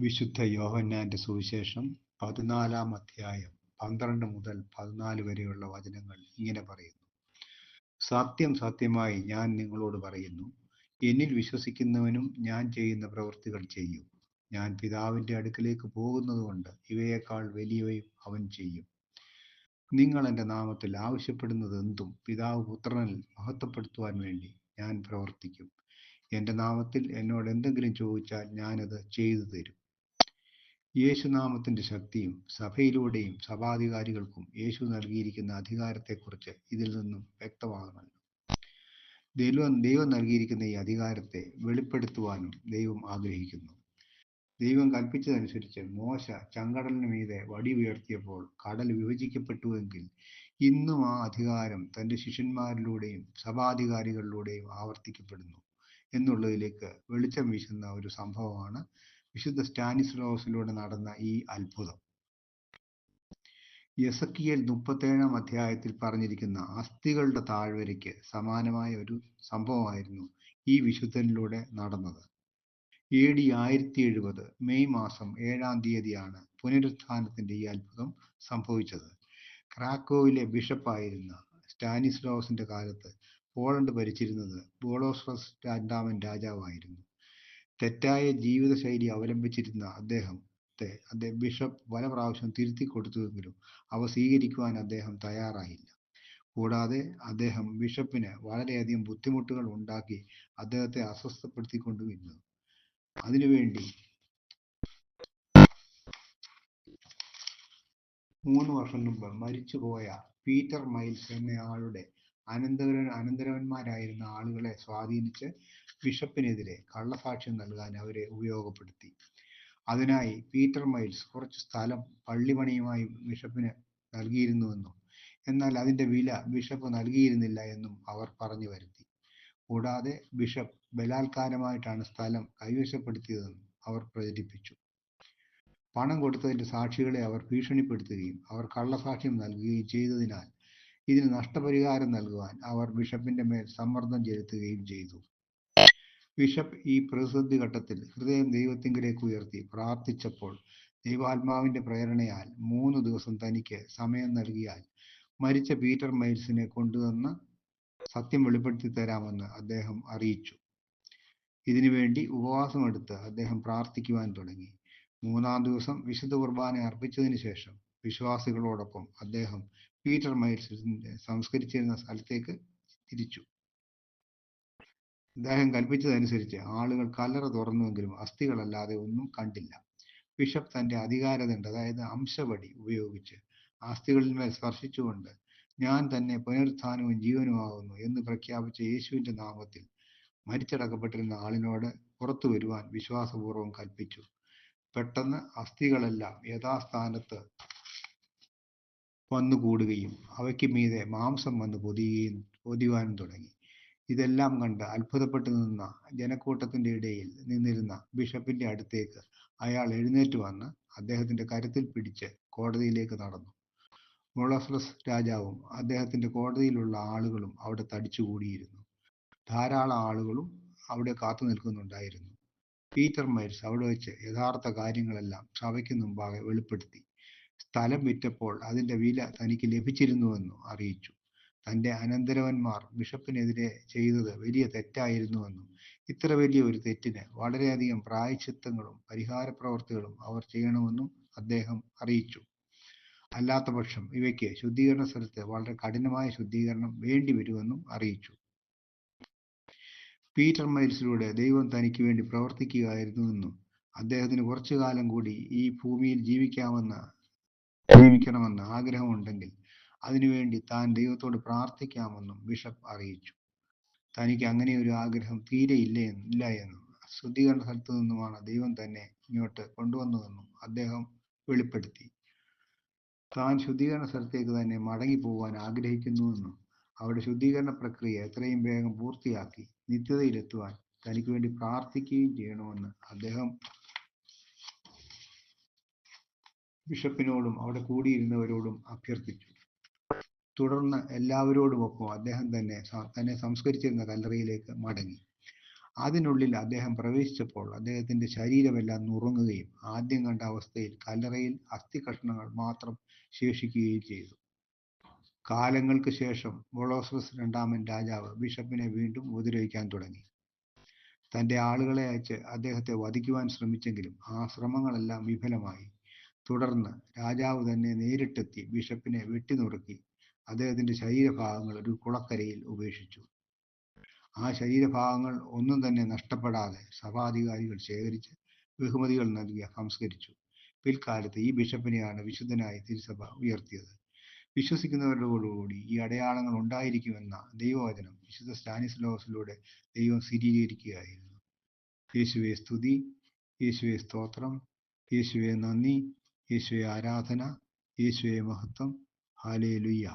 വിശുദ്ധ യോഹന്നാന്റെ സുവിശേഷം പതിനാലാം അധ്യായം പന്ത്രണ്ട് മുതൽ പതിനാല് വരെയുള്ള വചനങ്ങൾ ഇങ്ങനെ പറയുന്നു. സത്യം സത്യമായി ഞാൻ നിങ്ങളോട് പറയുന്നു. എന്നിൽ വിശ്വസിക്കുന്നവനും ഞാൻ ചെയ്യുന്ന പ്രവൃത്തികൾ ചെയ്യും. ഞാൻ പിതാവിന്റെ അടുക്കലേക്ക് പോകുന്നതുകൊണ്ട് ഇവയേക്കാൾ വലിയവയും അവൻ ചെയ്യും. നിങ്ങൾ എന്റെ നാമത്തിൽ ആവശ്യപ്പെടുന്നത് എന്തും പിതാവ് പുത്രനിൽ മഹത്വപ്പെടുത്തുവാൻ വേണ്ടി ഞാൻ പ്രവർത്തിക്കും. എന്റെ നാമത്തിൽ എന്നോട് എന്തെങ്കിലും ചോദിച്ചാൽ ഞാനത് ചെയ്തു തരും. യേശുനാമത്തിന്റെ ശക്തിയും സഭയിലൂടെയും സഭാധികാരികൾക്കും യേശു നൽകിയിരിക്കുന്ന അധികാരത്തെക്കുറിച്ച് ഇതിൽ നിന്നും വ്യക്തമാകുന്നുണ്ട് ദൈവം ദൈവം നൽകിയിരിക്കുന്ന ഈ അധികാരത്തെ വെളിപ്പെടുത്തുവാനും ദൈവം ആഗ്രഹിക്കുന്നു. ദൈവം കൽപ്പിച്ചതനുസരിച്ച് മോശ ചങ്കടലിന് മീതെ വടി ഉയർത്തിയപ്പോൾ കടൽ വിഭജിക്കപ്പെട്ടുവെങ്കിൽ ഇന്നും ആ അധികാരം തന്റെ ശിഷ്യന്മാരിലൂടെയും സഭാധികാരികളിലൂടെയും ആവർത്തിക്കപ്പെടുന്നു എന്നുള്ളതിലേക്ക് വെളിച്ചം വീശുന്ന ഒരു സംഭവമാണ് വിശുദ്ധ സ്റ്റാനിസ്ലോസിലൂടെ നടന്ന ഈ അത്ഭുതം. യസക്കിയൽ മുപ്പത്തേഴാം അധ്യായത്തിൽ പറഞ്ഞിരിക്കുന്ന അസ്ഥികളുടെ താഴ്വരയ്ക്ക് സമാനമായ ഒരു സംഭവമായിരുന്നു ഈ വിശുദ്ധനിലൂടെ നടന്നത്. എ ഡി ആയിരത്തി എഴുപത് മെയ് മാസം ഏഴാം തീയതിയാണ് പുനരുത്ഥാനത്തിന്റെ ഈ അത്ഭുതം സംഭവിച്ചത്. ക്രാക്കോവിലെ ബിഷപ്പായിരുന്ന സ്റ്റാനിസ്ലോസിന്റെ കാലത്ത് പോളണ്ട് ഭരിച്ചിരുന്നത് ബോളോസ്ഫസ് രണ്ടാമൻ രാജാവായിരുന്നു. തെറ്റായ ജീവിതശൈലി അവലംബിച്ചിരുന്ന അദ്ദേഹത്തെ അദ്ദേഹം ബിഷപ്പ് പല പ്രാവശ്യം തിരുത്തി കൊടുത്തുവെങ്കിലും അവ സ്വീകരിക്കുവാൻ അദ്ദേഹം തയ്യാറായില്ല. കൂടാതെ അദ്ദേഹം ബിഷപ്പിന് വളരെയധികം ബുദ്ധിമുട്ടുകൾ ഉണ്ടാക്കി അദ്ദേഹത്തെ അസ്വസ്ഥപ്പെടുത്തിക്കൊണ്ടുവരുന്നു അതിനുവേണ്ടി മൂന്ന് വർഷം മുമ്പ് മരിച്ചുപോയ പീറ്റർ മൈൽസ് എന്നയാളുടെ അനന്തര അനന്തരവന്മാരായിരുന്ന ആളുകളെ സ്വാധീനിച്ച് ബിഷപ്പിനെതിരെ കള്ളസാക്ഷ്യം നൽകാൻ അവരെ ഉപയോഗപ്പെടുത്തി. അതിനായി പീറ്റർ മൈൽസ് കുറച്ച് സ്ഥലം പള്ളിപണിയുമായി ബിഷപ്പിന് നൽകിയിരുന്നുവെന്നും എന്നാൽ അതിന്റെ വില ബിഷപ്പ് നൽകിയിരുന്നില്ല എന്നും അവർ പറഞ്ഞു വരുത്തി. കൂടാതെ ബിഷപ്പ് ബലാത്കാരമായിട്ടാണ് സ്ഥലം കൈവശപ്പെടുത്തിയതെന്നും അവർ പ്രചരിപ്പിച്ചു. പണം കൊടുത്തതിന്റെ സാക്ഷികളെ അവർ ഭീഷണിപ്പെടുത്തുകയും അവർ കള്ളസാക്ഷ്യം നൽകുകയും ചെയ്തതിനാൽ ഇതിന് നഷ്ടപരിഹാരം നൽകുവാൻ അവർ ബിഷപ്പിന്റെ മേൽ സമ്മർദ്ദം ചെലുത്തുകയും ചെയ്തു. ബിഷപ്പ് ഈ പ്രതിസന്ധി ഘട്ടത്തിൽ ഹൃദയം ദൈവത്തിങ്കിലേക്ക് ഉയർത്തി പ്രാർത്ഥിച്ചപ്പോൾ ദൈവാത്മാവിന്റെ പ്രേരണയാൽ മൂന്ന് ദിവസം തനിക്ക് സമയം നൽകിയാൽ മരിച്ച പീറ്റർ മൈൽസിനെ കൊണ്ടുവന്ന് സത്യം വെളിപ്പെടുത്തി തരാമെന്ന് അദ്ദേഹം അറിയിച്ചു. ഇതിനുവേണ്ടി ഉപവാസമെടുത്ത് അദ്ദേഹം പ്രാർത്ഥിക്കുവാൻ തുടങ്ങി. മൂന്നാം ദിവസം വിശുദ്ധ കുർബാന അർപ്പിച്ചതിന് ശേഷം വിശ്വാസികളോടൊപ്പം അദ്ദേഹം പീറ്റർ മൈൽസിന്റെ സംസ്കരിച്ചിരുന്ന സ്ഥലത്തേക്ക് തിരിച്ചു. അദ്ദേഹം കൽപ്പിച്ചതനുസരിച്ച് ആളുകൾ കല്ലറ തുറന്നുവെങ്കിലും അസ്ഥികളല്ലാതെ ഒന്നും കണ്ടില്ല. ബിഷപ്പ് തന്റെ അധികാരദണ്ഡ് അതായത് അംശവടി ഉപയോഗിച്ച് അസ്ഥികളിന്മേൽ സ്പർശിച്ചുകൊണ്ട് ഞാൻ തന്നെ പുനരുത്ഥാനവും ജീവനുമാകുന്നു എന്ന് പ്രഖ്യാപിച്ച യേശുവിന്റെ നാമത്തിൽ മരിച്ചടക്കപ്പെട്ടിരുന്ന ആളിനോട് പുറത്തു വരുവാൻ വിശ്വാസപൂർവം കൽപ്പിച്ചു. പെട്ടെന്ന് അസ്ഥികളെല്ലാം യഥാസ്ഥാനത്ത് വന്നുകൂടുകയും അവയ്ക്ക് മീതെ മാംസം വന്ന് പൊതിയുകയും പൊതിയുവാനും തുടങ്ങി. ഇതെല്ലാം കണ്ട് അത്ഭുതപ്പെട്ടു നിന്ന ജനക്കൂട്ടത്തിന്റെ ഇടയിൽ നിന്നിരുന്ന ബിഷപ്പിന്റെ അടുത്തേക്ക് അയാൾ എഴുന്നേറ്റ് വന്ന് അദ്ദേഹത്തിന്റെ കരുത്തിൽ പിടിച്ച് കോടതിയിലേക്ക് നടന്നു. മൊളഫ്രസ് രാജാവും അദ്ദേഹത്തിന്റെ കോടതിയിലുള്ള ആളുകളും അവിടെ തടിച്ചുകൂടിയിരുന്നു. ധാരാളം ആളുകളും അവിടെ കാത്തു നിൽക്കുന്നുണ്ടായിരുന്നു. പീറ്റർ മൈൽസ് അവിടെ വെച്ച് യഥാർത്ഥ കാര്യങ്ങളെല്ലാം സഭയ്ക്ക് മുമ്പാകെ വെളിപ്പെടുത്തി. സ്ഥലം വിറ്റപ്പോൾ അതിന്റെ വില തനിക്ക് ലഭിച്ചിരുന്നുവെന്നും അറിയിച്ചു. തന്റെ അനന്തരവന്മാർ ബിഷപ്പിനെതിരെ ചെയ്തത് വലിയ തെറ്റായിരുന്നുവെന്നും ഇത്ര വലിയ ഒരു തെറ്റിന് വളരെയധികം പ്രായശ്ചിത്തങ്ങളും പരിഹാര പ്രവർത്തികളും അവർ ചെയ്യണമെന്നും അദ്ദേഹം അറിയിച്ചു. അല്ലാത്ത പക്ഷം ഇവയ്ക്ക് ശുദ്ധീകരണ സ്ഥലത്ത് വളരെ കഠിനമായ ശുദ്ധീകരണം വേണ്ടി വരുമെന്നും അറിയിച്ചു. പീറ്റർ മൈൽസിലൂടെ ദൈവം തനിക്ക് വേണ്ടി പ്രവർത്തിക്കുകയായിരുന്നുവെന്നും അദ്ദേഹത്തിന് കുറച്ചു കാലം കൂടി ഈ ഭൂമിയിൽ ജീവിക്കാമെന്ന് ജീവിക്കണമെന്ന് ആഗ്രഹമുണ്ടെങ്കിൽ അതിനുവേണ്ടി താൻ ദൈവത്തോട് പ്രാർത്ഥിക്കാമെന്നും ബിഷപ്പ് അറിയിച്ചു. തനിക്ക് അങ്ങനെ ഒരു ആഗ്രഹം തീരെ ഇല്ല ഇല്ല എന്നും ശുദ്ധീകരണ സ്ഥലത്തു നിന്നുമാണ് ദൈവം തന്നെ ഇങ്ങോട്ട് കൊണ്ടുവന്നതെന്നും അദ്ദേഹം വെളിപ്പെടുത്തി. താൻ ശുദ്ധീകരണ സ്ഥലത്തേക്ക് തന്നെ മടങ്ങി പോകാൻ ആഗ്രഹിക്കുന്നുവെന്നും അവിടെ ശുദ്ധീകരണ പ്രക്രിയ എത്രയും വേഗം പൂർത്തിയാക്കി നിത്യതയിലെത്തുവാൻ തനിക്ക് വേണ്ടി പ്രാർത്ഥിക്കുകയും ചെയ്യണമെന്ന് അദ്ദേഹം ബിഷപ്പിനോടും അവിടെ കൂടിയിരുന്നവരോടും അഭ്യർത്ഥിച്ചു. തുടർന്ന് എല്ലാവരോടുമൊപ്പം അദ്ദേഹം തന്നെ തന്നെ സംസ്കരിച്ചിരുന്ന കല്ലറയിലേക്ക് മടങ്ങി. അതിനുള്ളിൽ അദ്ദേഹം പ്രവേശിച്ചപ്പോൾ അദ്ദേഹത്തിന്റെ ശരീരമെല്ലാം നുറുങ്ങുകയും ആദ്യം കണ്ട അവസ്ഥയിൽ കല്ലറയിൽ അസ്ഥി കഷ്ണങ്ങൾ മാത്രം ശേഷിക്കുകയും ചെയ്തു. കാലങ്ങൾക്ക് ശേഷം വൊളോസസ് രണ്ടാമൻ രാജാവ് ബിഷപ്പിനെ വീണ്ടും ഉപദ്രവിക്കാൻ തുടങ്ങി. തന്റെ ആളുകളെ അയച്ച് അദ്ദേഹത്തെ വധിക്കുവാൻ ശ്രമിച്ചെങ്കിലും ആ ശ്രമങ്ങളെല്ലാം വിഫലമായി. തുടർന്ന് രാജാവ് തന്നെ നേരിട്ടെത്തി ബിഷപ്പിനെ വെട്ടിനുറുക്കി അദ്ദേഹത്തിന്റെ ശരീരഭാഗങ്ങൾ ഒരു കുളക്കരയിൽ ഉപേക്ഷിച്ചു. ആ ശരീരഭാഗങ്ങൾ ഒന്നും തന്നെ നഷ്ടപ്പെടാതെ സഭാധികാരികൾ ശേഖരിച്ച് ബഹുമതികൾ നൽകി സംസ്കരിച്ചു. പിൽക്കാലത്ത് ഈ ബിഷപ്പിനെയാണ് വിശുദ്ധനായി തിരുസഭ ഉയർത്തിയത്. വിശ്വസിക്കുന്നവരോടുകൂടി ഈ അടയാളങ്ങൾ ഉണ്ടായിരിക്കുമെന്ന ദൈവവചനം വിശുദ്ധ സ്റ്റാനിസ്ലോസിലൂടെ ദൈവം സ്ഥിരീകരിക്കുകയായിരുന്നു. യേശുവെ സ്തുതി യേശുവെ സ്തോത്രം യേശുവെ നന്ദി. യേശുവെ ആരാധന ഈശോയെ മഹത്വം. ഹാലേ ലുയ്യ